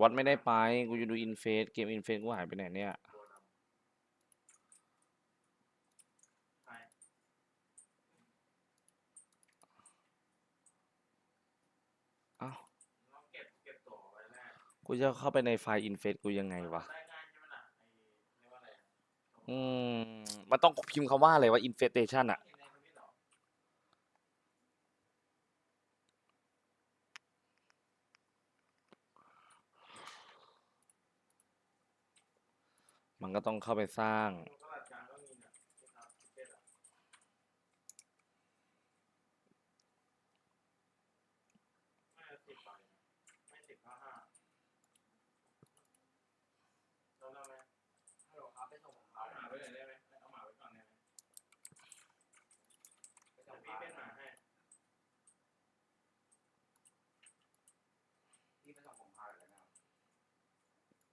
วัดไม่ได้ไป กูจะดูอินเฟสเกมอินเฟสกูหายไปไหนเนี่ยเอ้ากูจะเข้าไปในไฟล์อินเฟสกูยังไงวะ อืม มันต้องพิมพ์คำว่าอะไรวะ infestation อะ มันก็ต้องเข้าไปสร้าง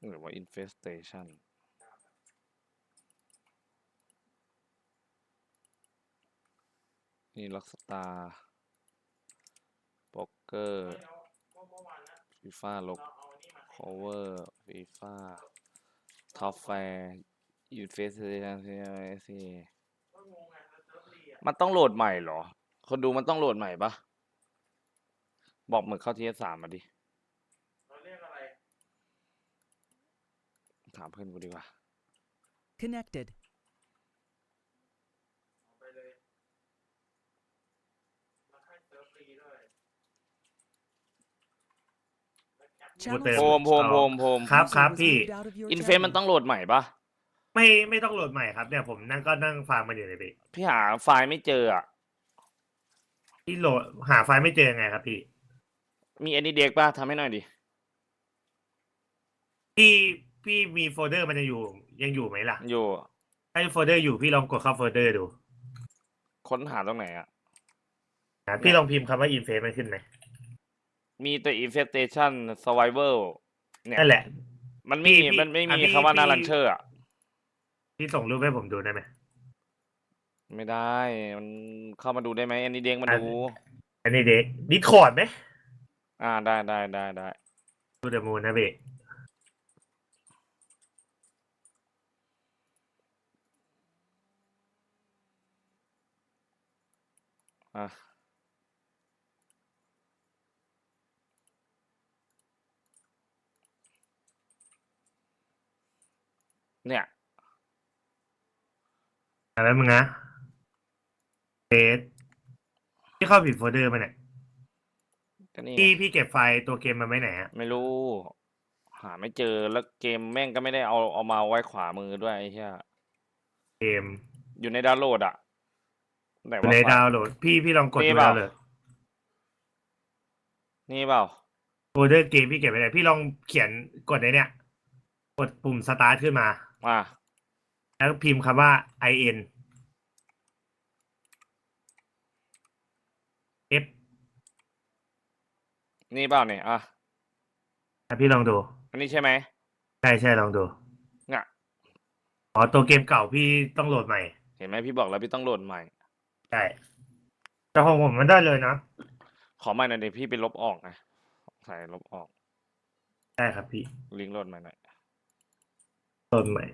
หรือว่า infestation นี่ล็อกสตาร์โป๊กเกอร์ฟีฟ่าลก cover ฟีฟ่าท็อปแฟร์ยูเฟสเซนเซีมันต้องโหลดใหม่เหรอ คนดูมันต้องโหลดใหม่ปะบอกหมึกเข้าทีสามมาดิถามเพื่อนกูดีกว่า Connected. เติมโพมโพมโพมโพมครับ User ครับ was พี่ moved out of your อินเฟซมัน channel. ต้องโหลดใหม่ปะไม่ไม่ต้องโหลดใหม่ครับเนี่ยผมนั่งก็นั่งฟังมันอยู่เลยพี่พี่หาไฟล์ไม่เจออะพี่โหลดหาไฟล์ไม่เจอไงครับพี่ มี a อ y เด็กป่ะทำให้หน่อยดิ พี่พี่มีโฟลเดอร์มันจะอยู่ยังอยู่ไหมล่ะอยู่ ถ้าโฟลเดอร์อยู่พี่ลองกดเข้าโฟลเดอร์ดู ค้นหาตรงไหนอะ นะพี่ลองพิมพ์คำว่า inface มันขึ้นไหมมีแต่ infestation survival เนี่ย นั่นแหละ มันไม่พี่มีพี่มันไม่อะมีพี่คำว่าหน้าพี่ ลันเชอร์อะ พี่ส่งรูปให้ผมดูได้ไหม ไม่ได้ มันเข้ามาดูได้ไหมอันนี้เด้งมาอะดู อันนี้เด็กดิสคอร์ดไหมอ่าได้ได้ได้ได้ ดูเดมูนนะพี่อะ เนี่ยอะไรมึงนะเฟสพี่เข้าผิดโฟลเดอร์มาเนี่ยก็นี่พี่ไงพี่เก็บไฟล์ตัวเกมมาไว้ไหนอะไม่รู้ หาไม่เจอแล้วเกมแม่งก็ไม่ได้เอาเอามาไว้ขวามือด้วยไอ้เหี้ยเกมอยู่ในดาวน์โหลดอะไหนอยู่ว่าในไฟล์ ดาวน์โหลด พี่พี่ลองกดนี่ดูเปล่าดาวน์โหลดนี่เปล่า โฟลเดอร์เกมพี่เก็บไว้ไหนพี่ลองเขียนกดในเนี่ย กดปุ่มสตาร์ทขึ้นมา อะแล้วพิมพ์คำว่า in f นี่เปล่าเนี่ยอะอะพี่ลองดู อันนี้ใช่ไหมใช่ใช่ลองดูเนี่ย อ๋อตัวเกมเก่าพี่ต้องโหลดใหม่ เห็นไหมพี่บอกแล้วพี่ต้องโหลดใหม่ ใช่ แต่ของผมมันได้เลยนะ ขอใหม่หน่อยเดี๋ยวพี่ไปลบออกนะใส่ลบออก ได้ครับพี่ ลิงก์โหลดใหม่หน่อย โหลดใหม่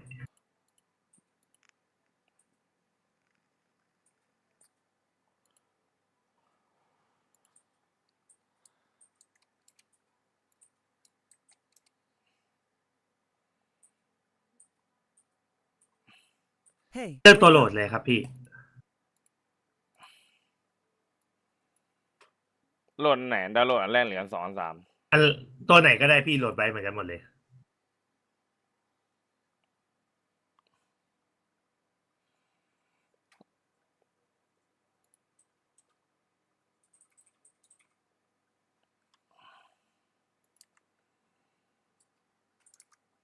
Hey, เลือกตัวโหลดเลยครับพี่ โหลดอันไหนดาวน์โหลดอันแรกหรืออันสองอันสามอันตัวไหนก็ได้พี่โหลดไว้เหมือนกันหมดเลย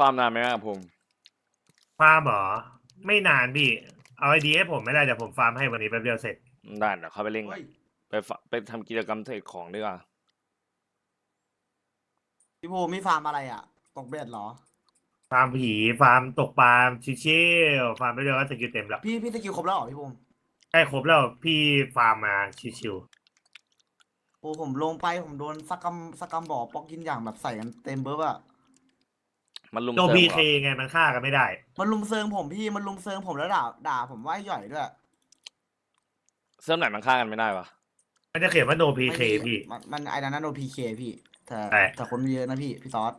ฟาร์มนานไหมครับผมฟาร์มเหรอ ไม่นานพี่ เอาไอเดียให้ผมไม่ได้เดี๋ยวผมฟาร์มให้วันนี้แป๊บเดียวเสร็จ ได้เดี๋ยวเข้าไปเล่นกัเฮ้นยไปฟาไปทำกิจกรรมเทรดของดีกว่าพี่ภูมิมีฟาร์มอะไรอะตกเบ็ดเหรอ ฟาร์มผีฟาร์มตกปลาชิวๆฟาร์มไปเดียวก็สกิลเต็มแล้วพี่พี่สกิลครบแล้วเหรอพี่ภูมิใกล้ครบแล้วพี่ฟาร์มมาชิวโอ้ผมลงไปผมโดนสักกำสักกำบอกป๊อกกินอย่างแบบใส่กันเต็มเบิร์บอะ มันลุมๆตัวเซิร์ฟพีเหรเคอไงมันฆ่ากันไม่ได้ มันลุมเซิงผมพี่มันลุมเซิงผมแล้วด่าด่าผมว่าไอ้หย่อยด้วยเซิร์ฟไหนมันฆ่ากันไม่ได้วะมันจะเขียนว่าโนพีเคไม่มีพี่ มันมันไอ้นั้นนะโดนพีเคพี่แต่ใช่ แต่คนเยอะนะพี่พี่ซอส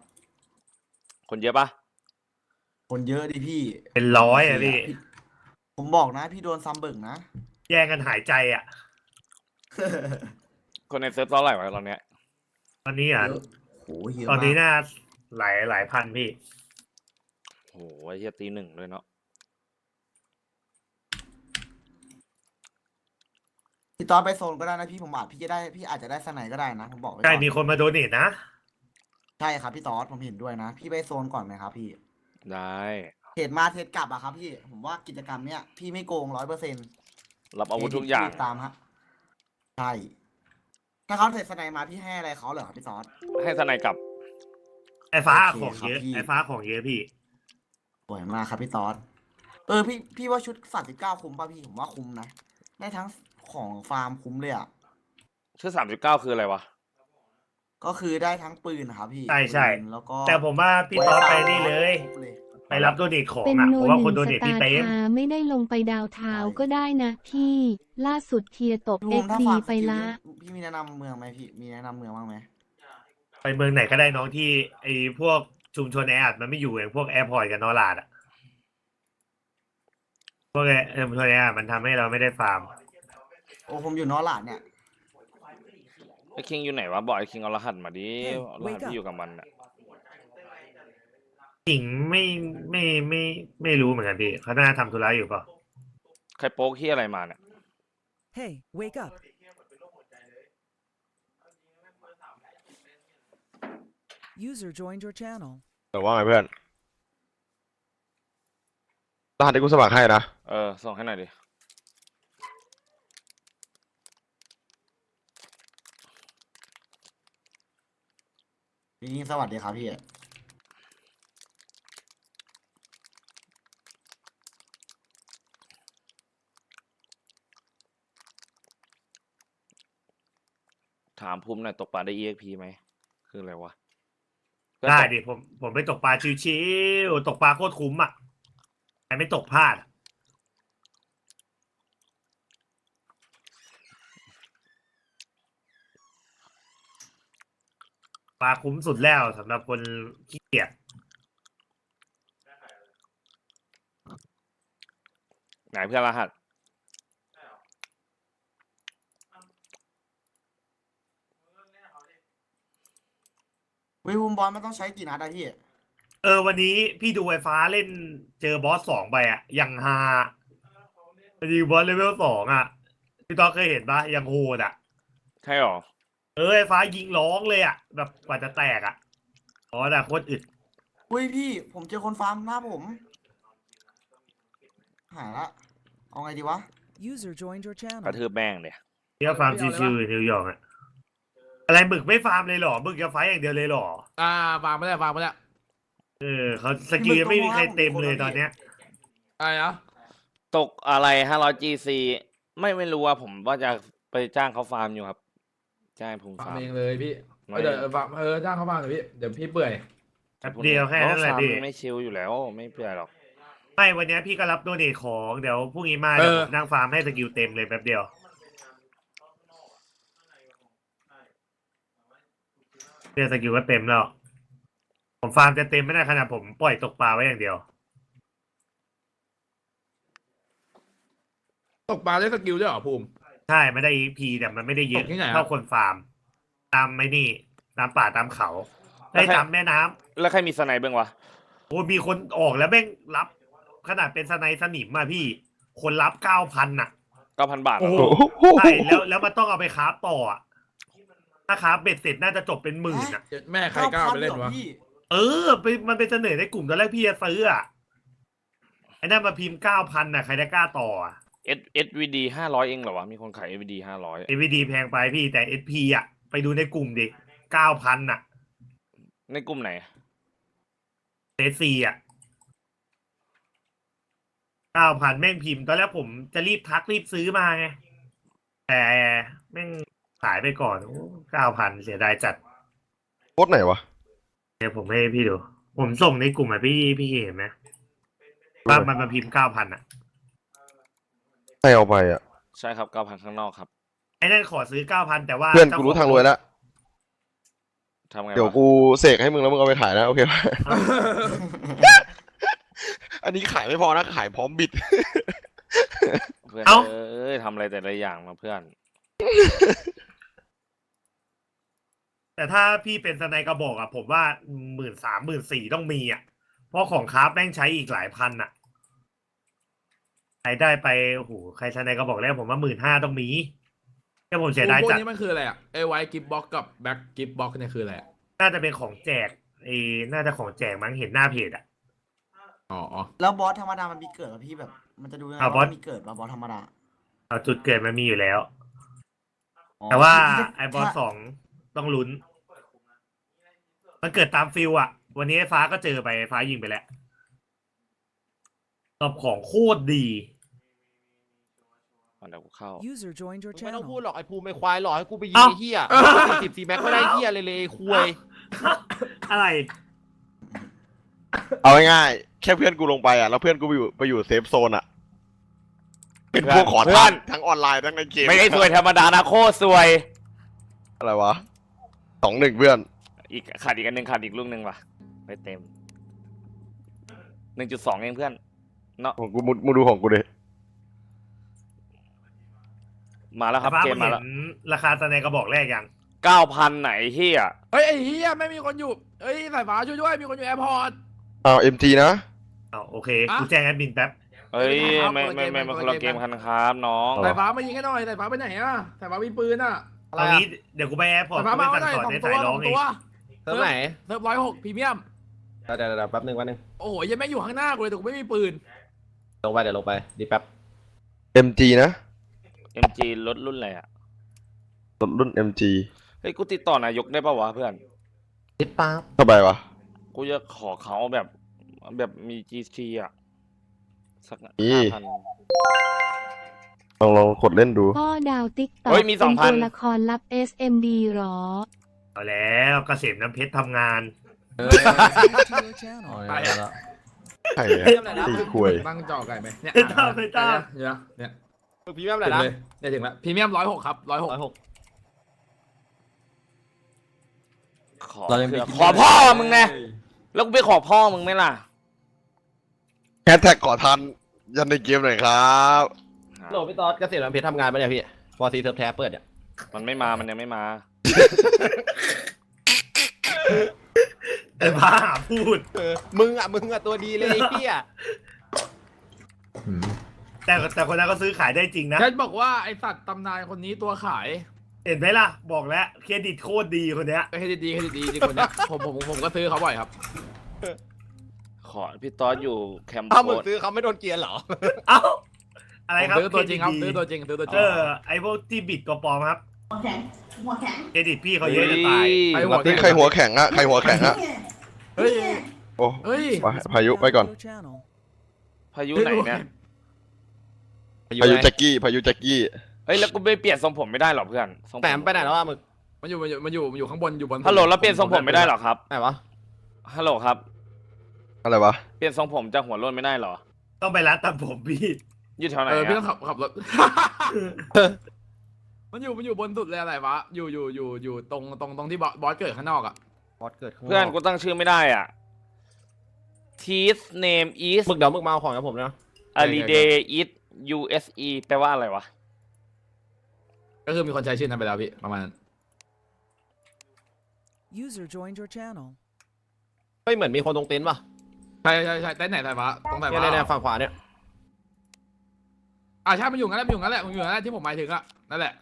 คนเยอะปะคนเยอะดิพี่เป็นร้อยอะพี่พี่ผมบอกนะ พี่โดนซัมเบิกนะ แย่งกันหายใจอะ คนในเซิร์ฟเท่าไหร่วะตอนเนี้ยตอนนี้อะ เยอะโหเยอะตอนนี้มากน่า หลายหลายพันพี่ โหไอ้เหี้ยตีหนึ่งเลยเนาะพี่ตอนไปโซนก็ได้นะพี่ผมอาจพี่จะได้พี่อาจจะได้สไนก็ได้นะผมบอกไว้ก่ใช่ อนมีคนมาโดเนทนะ ใช่ครับพี่ตอสผมเห็นด้วยนะ พี่ไปโซนก่อนไหมครับพี่ได้เทรดมาเทรดกลับอะครับพี่ผมว่ากิจกรรมเนี้ยพี่ไม่โกงร้อยเปอร์เซ็นต์รับอาวุธทุกอย่างตามฮะใช่ถ้าเขาเทรดสไนมาพี่ให้อะไรเขาเหรอครับพี่ตอสให้ทนายกลับ ไอ้ฟ้าโอเคของเยอะครับพี่ ไอ้ฟ้าของเยอะพี่ สวยมากครับพี่ตอสเออพี่พี่ว่าชุดสามสิบเก้าคุ้มป่ะพี่ผมว่าคุ้มนะได้ทั้งของฟาร์มคุ้มเลยอะชื่อสามสิบเก้าคืออะไรวะ ก็คือได้ทั้งปืนนะครับพี่ใช่ใช่ ปืนแล้วก็แต่ผมว่าพี่ต๊อดไปนี่เลย ครบเลย ไปรับโดเนทของเป็นอะโนผมหว่านึ่คนงโดสเนทตาพี่ร์เต็มทาไม่ได้ลงไปดาวเทาวน์ก็ได้นะพี่ ล่าสุดเทียร์ตบพี่เอ็ภูกมิถ้าดีฟาร์มสไปกิลละ พี่มีแนะนำเมืองไหมพี่มีแนะนำเมืองบ้างไหม ไปเมืองไหนก็ได้น้องที่ไอ้พวกชุมชนแออัดมันไม่อยู่อย่างพวกแอร์พอร์ตกับนอร์ลาดอะพวกไอ้ชุมชนแออัดมันทำให้เราไม่ได้ฟาร์ม โอ้ผมอยู่นอร์ลาดเนี่ย ไอ้คิงอยู่ไหนวะบอกไอ้คิงเอารหัสมาดิเฮ้ยรหัส wake up ที่อยู่กับมันอะจริงไม่ไม่ไม่ไม่รู้เหมือนกันพี่เขาน่าทำธุระอยู่เปล่าใครโป๊กที่อะไรมาเนี่ย Hey, wake up. User joined your channel. แต่ว่าไงเพื่อนรหัสที่กูสมัครให้นะ เออ ส่งให้หน่อยดิพี่สวัสดีครับพี่ ถามภูมิหน่อยตกปลาได้ EXP ไหม คืออะไรวะ ได้ดิผมผมไปตกปลาชิวๆตกปลาโคตรคุ้มอะใครไม่ตกพลาดอะปลาคุ้มสุดแล้วสำหรับคนขี้เกียจไหนเพื่อนรหัส วิภูมิบอลมันต้องใช้กี่นัดอะพี่เออวันนี้พี่ดูไฟฟ้าเล่นเจอบอสสองไปอะยังฮามันยิงบอสเลเวลสองอะพี่ต๊อกเคยเห็นปะยังโหดอะใช่หรอ เออไฟฟ้ายิงร้องเลยอะแบบกว่าจะแตกอะบอสอะโคตรอึดอุ้ยพี่ ผมเจอคนฟาร์มหน้าผม หายละเอาไงดีวะ User joined your กระ channel. ทืบแม่งเนี่ยเที่ยวฟาร์มชิวๆนิวยอร์กอะ อะไรบึกไม่ฟาร์มเลยเหรอบึกจะไฟต์อย่างเดียวเลยเหรอ อ่าวางไม่ได้วางไม่ได้เออเขาสกิลยังไม่มีใครเต็มเลยตอนเนี้ย อะไรนะตกอะไร500 GC ไม่ไม่รู้ว่าผมว่าจะไปจ้างเขาฟาร์มอยู่ครับ จ้างภูมิวางฟาร์มเองเลยพี่ไม่เดี๋ยวเออวางเออจ้างเขาวางเดี๋ยวพี่เดี๋ยวพี่เปื่อยแป๊บเดียวแค่นั้นแหละเพราพี่ฟาร์มไม่ชิลอยู่แล้ว ไม่เปลี่ยนหรอก ไม่วันเนี้ยพี่ก็รับโดเนทของเดี๋ยวพรุ่งนี้มาเดี๋ยวผมนั่งฟาร์มให้สกิลเต็มเลยแป๊บเดียว เดี๋ยวสกิลก็เต็มแล้ว ผมฟาร์มจะเต็มไม่ได้ขนาดผมปล่อยตกปลาไว้อย่างเดียว ตกปลาได้สกิลด้วยเหรอภูมิ ใช่ ไม่ได้ EP แต่มันไม่ได้เยอะตกที่ไหนอะ เท่าคนฟาร์ม ตามไม่นี่ ตามป่าตามเขาได้ตามแม่น้ำแล้วใครมีสไนเบ้างวะ โอ้มีคนออกแล้วแม่งรับ ขนาดเป็นสไนสนิมอะพี่ คนรับเก้าพันอะก้าพันบาทเหรโอ้อโหโอ้โห ใช่แล้วแล้วมันต้องเอาไปคราฟต่ออะ ถ้าคราฟเบ็ดเสร็จน่าจะจบเป็นหมื่นอะแม่ใครกล้าไปเล่นวะ พี่เออไปมันไปเสนอในกลุ่มตอนแรกพี่จะซื้ออะไอ้นั่นมาพิมพ์เก้าพันอะใครจะกล้าต่ออะ S SVD ห้าร้อยเองเหรอวะ มีคนขาย SVD ห้าร้อยเอวีดีแพงไปพี่แต่เอสพีอะ ไปดูในกลุ่มดิเก้าพันอะในกลุ่มไหนเอซีอะเก้าพันแม่งพิมพ์ ตอนแรกผมจะรีบทักรีบซื้อมาไงแต่แม่ง ขายไปก่อนเก้าพันเสียดายจัดโคตรไหนวะ เดี๋ยวผมให้พี่ดู ผมส่งในกลุ่มอะพี่พี่เห็นไหมว่ามันมาพิมพ์เก้าพันอะให้เอาไปอะ ใช่ครับเก้าพันข้างนอกครับไอ้นั่นขอซื้อเก้าพันแต่ว่าเพื่อนจ้กูรู้ทางรวยแล้ว ทำไงเดี๋ยววะกูเสกให้มึงแล้วมึงเอาไปถ่ายนะ โอเคปะ อันนี้ขายไม่พอนะ ขายพร้อมบิด เพื่อนเอ้า เอ้ยทำอะไรแต่ละอย่างมาเพื่อน แต่ถ้าพี่เป็นสไนกระบอกอะผมว่าหมื่นสามหมื่นสี่ต้องมีอะเพราะของคราฟแม่งใช้อีกหลายพันอะใครได้ไปโอ้โหใครสไนกระบอกแล้วผมว่าหมื่นห้าต้องมีแค่ผมเสียดายพวกจัด นี้มันคืออะไรอะไอไวกิฟบ็อกกับแบ็กกิฟบ็อกเนี่ยคืออะไรอะน่าจะเป็นของแจกเออน่าจะของแจกมั้งเห็นหน้าเพจอะอ๋ออ๋อแล้วบอสธรรมดามันมีเกิดป่ะพี่แบบ มันจะดูยังไงอะบอว่าสมันมีเกิดป่ะบอสธรรมดาเอาจุดเกิดมันมีอยู่แล้ว อ๋อแต่ว่าพี่ไอ้บอสถ้าสองต้องลุ้น มันเกิดตามฟิลอะวันนี้ไอ้ฟ้าก็เจอไปไอ้ฟ้ายิงไปแล้วตอบของโคตรดี เอาเดี๋ยวกูเข้า User joined your มึงไม่ต้องพูด channel. หรอกไอ้ภูมิไอ้ควายหรอกให้กูไปยิงเอ้า ไอ้เหี้ยสิบสี่แม็กไม่ได้เหี้ยเลยเลยคุยอะไร เอาง่ายๆแค่เพื่อนกูลงไปอะ แล้วเพื่อนกูไปอยู่ไปอยู่เซฟโซนอะ เป็นพวกขอเพื่ทาอนนทั้งออนไลน์ทั้งในเกมไม่ได้สวยธรรมดานะโคตรสวยอะไรวะสองหนึ่งเพื่อน อีกขาดอีกอันหนึ่งขาดอีกลูกหนึ่งว่ะไปเต็มหนึ่งจุดสองเองเพื่อนเนาะของกูมุดมึงดูของกูดิมาแล้วครับฟ้าเกมึมงมาเห็แล้วนราคาตะในกระบอกแรกยังเก้าพันไหนเฮียเฮ้ยไอ้เหี้ยไม่มีคนอยู่เฮ้ยสายฟ้าช่วยด้วยมีคนอยู่แอร์พอร์ต อ้าวเอ็มจีนะเอาโอเคอะกูแจ้งแอดมินแป๊บเอ้ยครับไม่คนละไม่เกมไม่กัไม่นคนละคนละเกเกมมกันครับน้องอ๋อสายฟ้ามายิงให้หน่อยสายฟ้าไปไหนอะสายฟ้ามีปืนอะอะไรตอนอะนี้เดี๋ยวกูไปแอร์พอร์ตสายฟ้ากูมาไปเอาหสั่น่งอยสอนสองในตัสาวยสองตัวร้องเอง เซิร์ฟไหนเซิร์ฟร้อยหกพรีเมียม เดี๋ยวเดี๋ยวเดี๋ยวแป๊บนึงแป๊บนึงโอ้โหยังไม่อยู่ข้างหน้ากูเลยแต่กูไม่มีปืน ลงไปเดี๋ยวลงไปดีแป๊บเอ็มจีนะเอ็มจีรถรุ่นอะไรอะ รถรุ่นเอ็มจีเฮ้ย กูติดต่อนายกได้ปะวะเพื่อน ดิป๊บสบายวะ กูจะขอเขาแบบแบบมี GT อะ สักอี ห้าพัน ลองลองกดเล่นดู พ่อดาวติ๊กต็อกเฮ้ยมีเป็น2,000 ตัวละครลับ SMD หรอ เอาแล้วเกษมน้ำเพชรทำงาน User to your channel. ไปอะใช่อะเริ่มไหนนะตีควย ตั้งจอไก่ไหมเนี่ยไม่ต้องไม่ต้องเดี๋ยวเนี่ยพรีเมียมอะไรถึงนะเลยเนี่ยถึงแล้วพรีเมียมร้อยหกครับร้อยหกร้อยหกขอเรายังมีเผื่อขอพ่อมึงไงแล้วกูไปขอพ่อมึงไหมล่ะแฮชแท็กขอทัน ยันในเกมหน่อยครับโหลพี่ตอดเกษตรน้ำเพชรทำงานปะเนี่ยพี่พอซีเซิร์ฟแท้เปิดเนี่ยมันไม่มามันยังไม่มา แต่บ้าพูดมึงอะ มึงอะ ตัวดีเลยไอ้เหี้ยแต่แต่คนนั้นก็ซื้อขายได้จริงนะ ฉันบอกว่าไอสัตว์ตำนานคนนี้ตัวขายเห็นไหมล่ะ บอกแล้วเครดิตโคตรดีคนเนี้ยเครดิตดีเครดิตดีจริงคนเนี้ยผมผมผมก็ซื้อเขาบ่อยครับ ขอพี่ต๊อดอยู่แคมป์ถ้ามึโค้งดซื้อเขาไม่โดนเกลียนเหรอ เอ้า อะไรผมครับซื้อตัวจริงครับเคซื้อดตัวดีจริงซื้อตัวจริเอง อไอพวกที่บิดตัวปลอมครับ หัวแข็งหัวแข็งเครดิตพี่เขาเยอะจะตายไอ้เฮ้ยหัวนี่ใครหัวแข็งอะใครหัวแข็งอะเฮ้ยโอ้เฮ้ย ไปพายุไปก่อน Your channel. พายุไหนเนี่ยพายุแจ็กกี้พายุแจ็กกี้เฮ้ยแล้วกูไม่เปลี่ยนทรงผมไม่ได้หรอเพื่อนทรงผมแหมไปไหนแล้วอะมึงมันอยู่มันอยู่มันอยู่มันอยู่ข้างบนอยู่บนฮัลโหลแล้วเปลี่ยนทรงผมไม่ได้หรอครับไหนวะฮัลโหลครับ อะไรวะเปลี่ยนทรงผมจากหัวโล้นไม่ได้หรอต้องไปร้านตัดผมพี่ อยู่แถวไหนเออพี่ต้ออะงขับขับรถ มันอยู่มันอยู่บนสุดเลยอะไรวะ อยู่อยู่อยู่อยู่ตรงตรงตรงที่บอสบอสเกิดข้างนอกอะ บอสเกิดข้างเพื่อนกูตั้งชื่อไม่ได้อะ Teeth name is มึงเดี๋ยวมึงมาเอาของกับผมนะ a l i d a y is USE แปลว่าอะไรวะ ก็คือมีคนใช้ชื่อนั้นไปแล้วพี่ประมาณนั้น User joined your channel. เฮ้ยเหมือนมีคนตรงเต็นท์ป่ะใช่ใช่ใช่เต้นไหนสายฟ้าตรงสายเนี่ยฟ้าเนี่ยเนี่ยฝั่งขวาเนี่ย อ่าใช่มันอยู่งั้นแหละมันอยู่งั้นแหละมันอยู่งั้นแหละที่ผมหมายถึงอะนั่นแหละ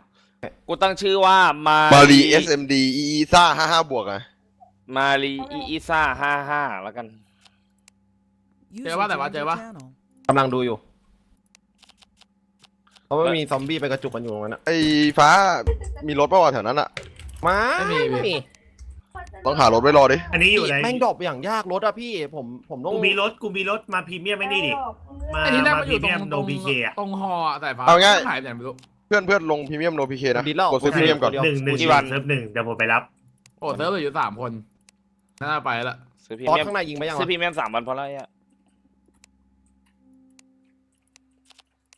กูตั้งชื่อว่ามามารี SMD อีซ่าห้าห้าบวกอะมารีอีอีซ่าห้าห้าแล้วกัน User what, what, joined your what? channel. กำลังดูอยู่เพราะว่ามีซอมบี้ไปกระจุกกันอยู่ตรงนั้นอะไอ้ฟ้ามีรถป่าวะแถวนั้นอะมาไม่มีพี่ไม่มีต้องหารถไว้รอดิ อันนี้อยู่ไหนแม่งดรอปอย่างยากรถอะพี่ผมผมต้องกูมีรถกูมีรถมาพรีเมียมไม่นี่ดิ มาไอ้ที่แรกมามันอพรียู่ตรเมียงมตโนรงพีเคอะตรงหอสายฟ้าเอาง่าย หายไปไหนไม่รู้ เพื่อนเพื่อนลงพรีเมียมโนพีเคนะดิดแล้วกดซื้อพรีเมียมก่อน หนึ่งหนึ่งกี่วัน เซิร์ฟหนึ่งเดี๋ยวผมไปรับ โอ้เซิร์ฟเหลืออยู่สามคนน่าไปละซื้อพรีตอสเมียมข้างในยิงไปยังซื้อวะพรีเมียมสามวันเพราะอะไรอะ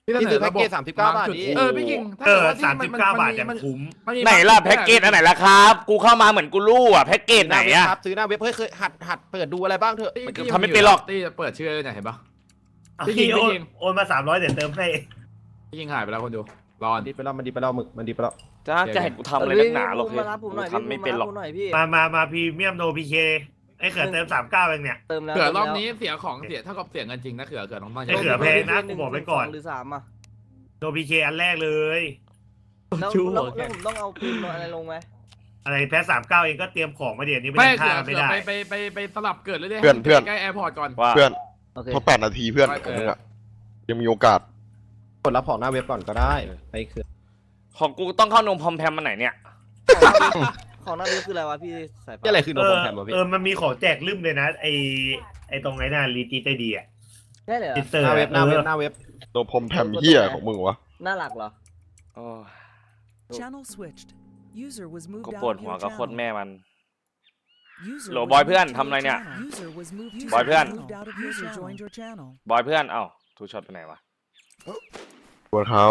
พี่พี่ซื้อแพ็กระบบเกจ39บาทจุดดิเออพี่กิงถ้เออกิดว่ที่สามสิบเก้าบาทแต่มันคุ้ม มันมีไหนล่ะบางแพ็กเกจอันไหนล่ะครับ กูเข้ามาเหมือนกูรู้อะแพ็กเกจไหนอะ ครับซื้อหน้าเว็บเฮ้ยเคยหัดหัดเปิดดูอะไรบ้างเถอะที่มันที่ทำไม่เป็นหรอก ที่เปิดชื่อเลยเนี่ยเห็นปะเอาพี่ยิพี่งโอนพี่ยิง โอนมาสามร้อยเดี๋ยวเติมให้พี่กิงหายไปแล้วคนดู รอมันดีไปแล้วมันดีไปแล้วหมึกมันดีไปแล้วจะจะให้กูทำอะไรนักหนาหรอกเฮ้ยกูทำไม่เป็นหรอกมามามาพรีเมียมโนพีเคไอ้เขื่อนเติมสามเก้าเองเนี่ย เติมแล้วเขือรอบติมแล้วนี้เสียของเสียเท่ากับเสียเงินจริงนะเขือเขือต้องตั้งใจไอ้เขือแพงนะกูบอกไว้ก่อนสงหรือสามอะโนพีเคอันแรกเลย แล้วชู้แล้วหัวแล้แข็วงผมต้องเอาปืนอะไรลงไหมอะไรแพ้สามเก้าเองก็เตรียมของมาเดี๋ยวนี้ไม่ไม่ได้เขืค่าอไม่เขือได้ ไปไปไปไปสลับเกิดเรื่อยๆเพื่อนเพื่อน ใกล้แอร์พอร์ตก่อน ว่า เพื่อนโอเค เพราะแปดนาทีเพื่อนไปของเออมึงอะยังมีโอกาส กดรับของหน้าเว็บก่อนก็ได้ไปคือของกูต้องเข้านมพอมแพมมันไหนเนี่ย ของหน้าเว็บคืออะไรวะพี่สายฟ้านี่อะไรคือโนเอโปอแคมวะพี่เออมันมีของแจกลืมเลยนะ ไอไอตรงไหนน่ะรีจีใจดีอะใช่เลยเหรอติเตอร์หน้าเว็บหน้าเว็บหออน้าเว็บโดนพรมแพมเฮียของมึงวะหน้าหลักเหรอ โอ้ย Channel switched. User was moved กู out ปวด of หัว your กับโคตร channel. แม่มัน User โหล was บอยเพื่อน moved to ทำอะไร your เนี่ย channel. User was moved- บอยเพื่อน User moved out of your User joined your channel. บอยเพื่อน เอ้าทูช็อตไปไหนวะ ปวดเขา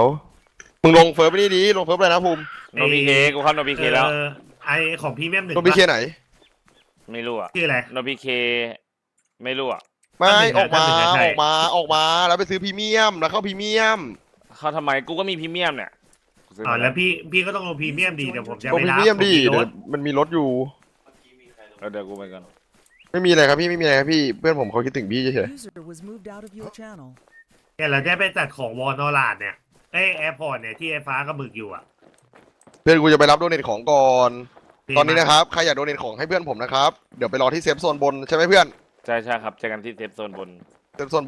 มึงลงเฟิร์สไปนี่ดีลงเฟิร์สไปเลยนะภูมิโนบีเคกูเข้าโนบีเคแล้ว เออไอของพรีเมียมหนึ่งโนพีเคไหน ไม่รู้อะชื่ออะไร โนบีเคไม่รู้อะไม่ท่านหนึ่งออกมาท่านหนึ่งใช่ ออกมาออกมาแล้วไปซื้อพรีเมียมแล้วเข้าพรีเมียมเข้าทำไมกูก็มีพรีเมียมเนี่ยกูซื้ออ๋อมาแล้วพี่พี่ก็ต้องลงพรีเมียมดีเดี๋ยวผมจะลงไปพรีรับเมียมดีผมเดี๋ยวรถมันมีรถอยู่เออเดี๋ยวกูไปก่อนไม่มีอะไรครับพี่ไม่มีอะไรครับพี่เพื่อนผมเขาคิดถึงพี่เฉย User was moved out of your channel. เนี่ยเราจะไปจัดของวอลนอลาดเนี่ยไอแอร์พอร์ตเนี่ยที่ไอ้ฟ้ากับหมึกอยู่อะๆเพื่อนกูจะไปรับโดเนทของก่อนพี่ตอนนี้มานะครับใครอยากโดเนทของให้เพื่อนผมนะครับ เดี๋ยวไปรอที่เซฟโซนบนใช่ไหมเพื่อน ใช่ใช่ครับเจอกันที่เซฟโซนบนเซฟโซน